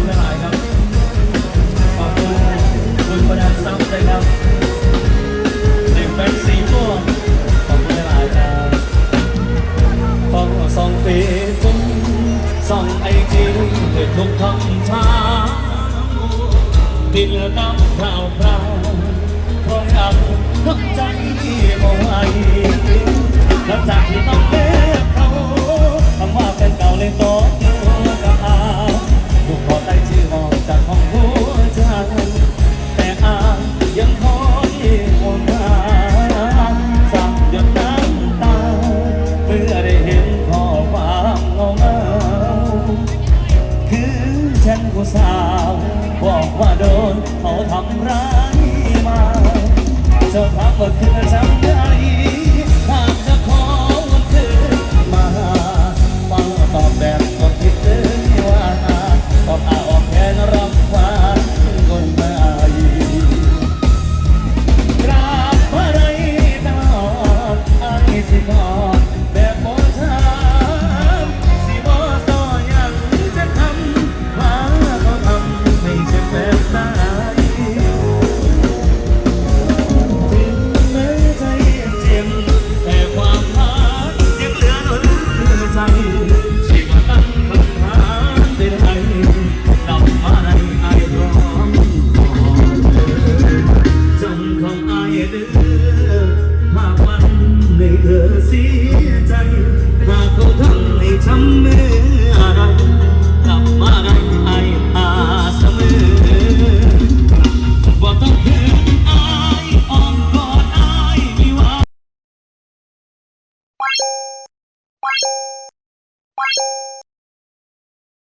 คุณหลายครับอคุณคุประดับเลยครับหนึ่งแบงค์สีม่วงขอบคุณลายครับขอบสองเฟซองไอจีเด็ดทุกคำถามดินน้ำพราวพรา บอกว่าโดนเขาทำร้ายมาจะทำเกว่าเธอจำได้หากจะขอวันเธอมาฟังตอบแบบกดคิดถึงว่าตอบเอาออกแทนรับฟ้าคนไปกราบระไรตาอายสิบอก หากมันในเธอเสียใจ หากเขาทำให้ช้ำเมื่อไรกลับมาได้ไอ้หาเสมอบอกต้องเห็นออ้อมกอดอายไม่ว่า